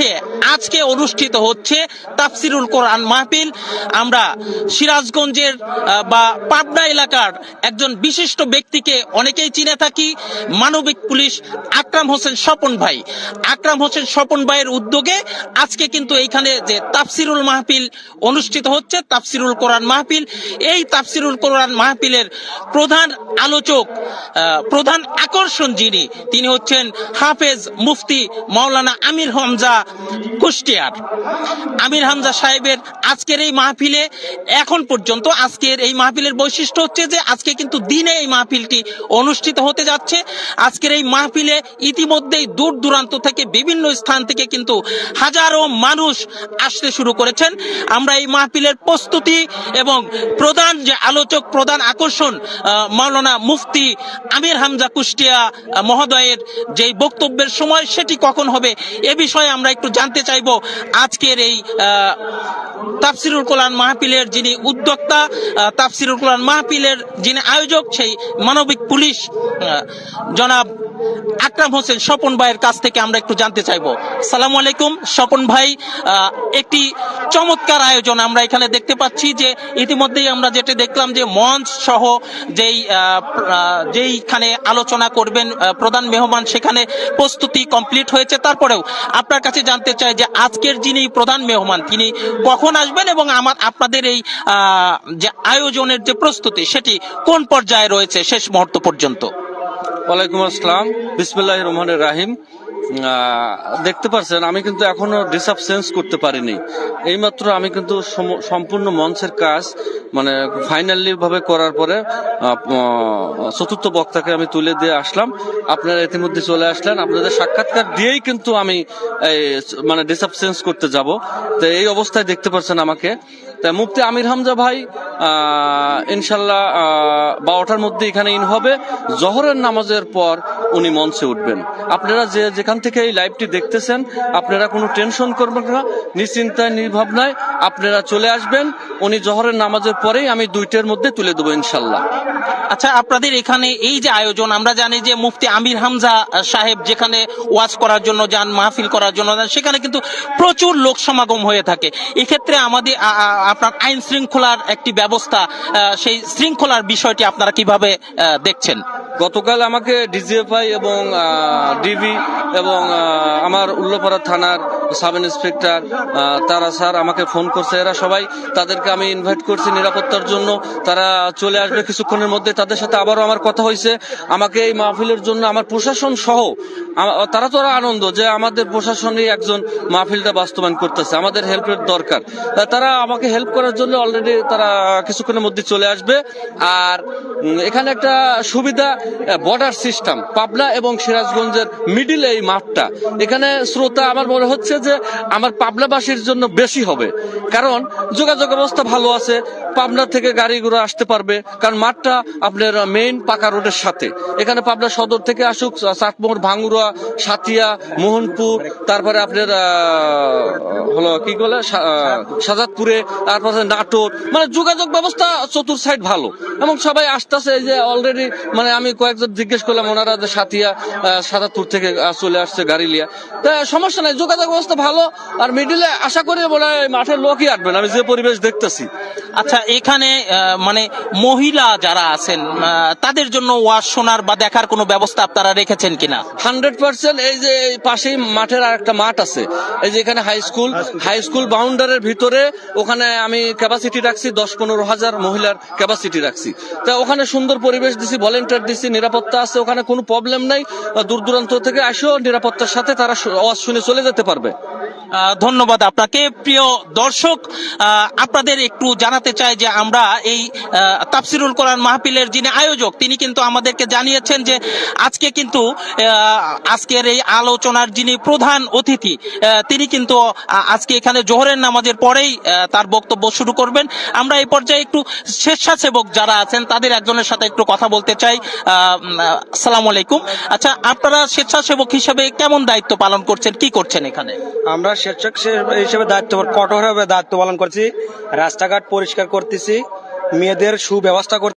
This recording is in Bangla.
মাঠে আজকে অনুষ্ঠিত হচ্ছে তাফসিরুল কোরআন মাহফিল। আমরা সিরাজগঞ্জের বা পাবনা এলাকার একজন বিশিষ্ট ব্যক্তিকে অনেকেই চিনে থাকি, মানবিক পুলিশ আকরাম হোসেন স্বপন ভাই। আকরাম হোসেন স্বপন ভাইয়ের উদ্যোগে আজকে কিন্তু এইখানে যে তাফসিরুল মাহফিল অনুষ্ঠিত হচ্ছে, তাফসিরুল কোরআন মাহফিল, এই তাফসিরুল কোরআন মাহফিলের প্রধান আলোচক প্রধান আকর্ষণ যিনি, তিনি হচ্ছেন হাফেজ মুফতি মাওলানা আমির হামজা কুষ্টিয়ার। আমির হামজা সাহেবের আজকের এই মাহফিলে এখন পর্যন্ত আজকের এই মাহফিলের বৈশিষ্ট্য হচ্ছে যে আজকে কিন্তু দিনে এই মাহফিলটি অনুষ্ঠিত হতে যাচ্ছে। আজকের এই মাহফিলে ইতিমধ্যেই দূর দূরান্ত থেকে বিভিন্ন স্থান থেকে কিন্তু হাজারো মানুষ আসতে শুরু করেছেন। আমরা এই মাহফিলের প্রস্তুতি এবং প্রধান যে আলোচক, প্রধান আকর্ষণ মাওলানা মুফতি আমির হামজা কুষ্টিয়া মহোদয়ের যে বক্তব্যের সময় সেটি কখন হবে এ বিষয়ে আমরা একটু জানতে চাইব, আজকের এই তাফসিরুল কোরআন মাহফিলের যিনি উদ্যোক্তা তাফসিরুল কোরআন মাহফিলের যিনি আয়োজক, সেই মানবিক পুলিশ জনাব আকরাম হোসেন স্বপন ভাইয়ের কাছ থেকে আমরা একটু জানতে চাইব। সালাম আলাইকুম, স্বপন ভাই একটি চমৎকার আয়োজন আমরা এখানে দেখতে পাচ্ছি যে ইতিমধ্যেই আমরা যেটা দেখলাম যে মঞ্চ সহ যেই যেইখানে আলোচনা করবেন প্রধান মেহমান, সেখানে প্রস্তুতি কমপ্লিট হয়েছে। তারপরেও আপনার কাছে জানতে চাই যে আজকের যিনি প্রধান মেহমান, তিনি কখন আসবেন এবং আমার, আপনাদের এই যে আয়োজনের যে প্রস্তুতি, সেটি কোন পর্যায়ে রয়েছে শেষ মুহূর্ত পর্যন্ত? ওয়ালাইকুম আসসালাম। বিসমিল্লাহ রহমানের রাহিম। দেখতে পাচ্ছেন আমি কিন্তু এখনও ডিসাপ চেঞ্জ করতে পারিনি। এইমাত্র আমি কিন্তু সম- সম্পূর্ণ মঞ্চের কাজ মানে ফাইনালি ভাবে করার পরে চতুর্থ বক্তাকে আমি তুলে দিয়ে আসলাম। আপনারা ইতিমধ্যে চলে আসলেন। আপনাদের সাক্ষাৎকার দিয়েই কিন্তু আমি এই, মানে ডিসাপ চেঞ্জ করতে যাব। তো এই অবস্থায় দেখতে পাচ্ছেন আমাকে। তা মুফতি আমির হামজা ভাই ইনশাল্লাহ বারোটার মধ্যে এখানে ইন হবে। জহরের নামাজের পর উনি মঞ্চে উঠবেন। আপনারা যে যেখান থেকে এই লাইভটি দেখতেছেন, আপনারা কোনো টেনশন করবেন না, নিশ্চিন্তায়, নির্ভাবনায় আপনারা চলে আসবেন উনি জহরের নামাজের পরেই আমি দুইটার মধ্যে তুলে দেবো ইনশাল্লাহ। আচ্ছা আপনাদের এখানে এই যে আয়োজন আমরা জানি যে মুফতি আমির হামজা সাহেব যেখানে ওয়াজ করার জন্য যান মাহফিল করার জন্য যান সেখানে কিন্তু প্রচুর লোক সমাগম হয়ে থাকে। এক্ষেত্রে আমাদের আপনার আইন শৃঙ্খলার একটি ব্যবস্থা সেই শৃঙ্খলার বিষয়টি আপনারা কীভাবে দেখছেন? গতকাল আমাকে ডিজিএফআই এবং ডিবি এবং আমার উল্লোপাড়া থানার সাব ইন্সপেক্টর তারা স্যার আমাকে ফোন করছে। এরা সবাই তাদেরকে আমি ইনভাইট করছি নিরাপত্তার জন্য। তারা চলে আসবে কিছুক্ষণের মধ্যে। তাদের সাথে আবারও আমার কথা হয়েছে। আমাকে এই মাহফিলের জন্য আমার প্রশাসন সহ তারা তো আরও আনন্দ যে আমাদের প্রশাসনই একজন মাহফিলটা বাস্তবায়ন করতেছে। আমাদের হেল্পের দরকার। তারা আমাকে হেল্প করার জন্য অলরেডি তারা কিছুক্ষণের মধ্যে চলে আসবে। আর এখানে একটা সুবিধা বর্ডার সিস্টেম পাবনা এবং সিরাজগঞ্জের মিডিল এই মাঠটা। এখানে শ্রোতা, আমার মনে হচ্ছে যে আমার পাবনাবাসীর জন্য বেশি হবে। কারণ যোগাযোগ ব্যবস্থা ভালো আছে পাবনা থেকে গাড়ি ঘোড়া আসতে পারবে, কারণ মাঠটা আপনার মেইন পাকা রোডের সাথে। এখানে পাবনা সদর থেকে আসুক চাটমোহর ভাঙ্গুরা সাতিয়া, মোহনপুর, তারপরে আপনার হলো কি বলে সাজাদপুরে, তারপরে নাটোর। মানে যোগাযোগ ব্যবস্থা চতুর সাইড ভালো। এবং সবাই আসতেছে এই যে অলরেডি মানে আমি কয়েকজন জিজ্ঞেস করলাম, ওনারা যে সাতিয়া সাজাদপুর থেকে চলে আসছে গাড়ি লিয়া তা সমস্যা নাই, যোগাযোগ ব্যবস্থা ভালো। আর মিডিলে আশা করি মনে হয় মাঠের লোকই আসবেন। আমি যে পরিবেশ দেখতেছি। আচ্ছা এখানে মানে মহিলা যারা আছেন তাদের জন্য ওয়াজ শোনার বা দেখার কোনো ব্যবস্থা আপনারা রেখেছেন কিনা? হান্ড্রেড পার্সেন্ট এই যে পাশেই মাঠের আর একটা মাঠ আছে। এই যে এখানে হাই স্কুল হাই স্কুল বাউন্ডারের ভিতরে ওখানে আমি ক্যাপাসিটি রাখছি দশ পনেরো হাজার মহিলার ক্যাপাসিটি রাখছি। তা ওখানে সুন্দর পরিবেশ দিছি ভলেন্টিয়ার দিছি নিরাপত্তা আছে ওখানে কোনো প্রবলেম নাই। দূর দূরান্ত থেকে আসেও নিরাপত্তার সাথে তারা আওয়াজ শুনে চলে যেতে পারবে। ধন্যবাদ আপনাকে। প্রিয় দর্শক আপনাদের একটু জানাতে চাই যে আমরা এই তাফসিরুল কোরআন মাহফিলের যিনি আয়োজক, তিনি কিন্তু আমাদেরকে জানিয়েছেন যে আজকে কিন্তু আজকের এই আলোচনার যিনি প্রধান অতিথি তিনি কিন্তু আজকে এখানে জোহরের নামাজের পরেই তার বক্তব্য শুরু করবেন। আমরা এই পর্যায়ে একটু স্বেচ্ছাসেবক যারা আছেন, তাদের একজনের সাথে একটু কথা বলতে চাই। সালাম আলাইকুম। আচ্ছা আপনারা স্বেচ্ছাসেবক হিসেবে কেমন দায়িত্ব পালন করছেন, কি করছেন এখানে? আমরা স্বেচ্ছাসেবক হিসেবে দায়িত্ব কঠোরভাবে দায়িত্ব পালন করছি। রাস্তাঘাট পরিষ্কার করতেছি। মেয়েদের সুব্যবস্থা করতে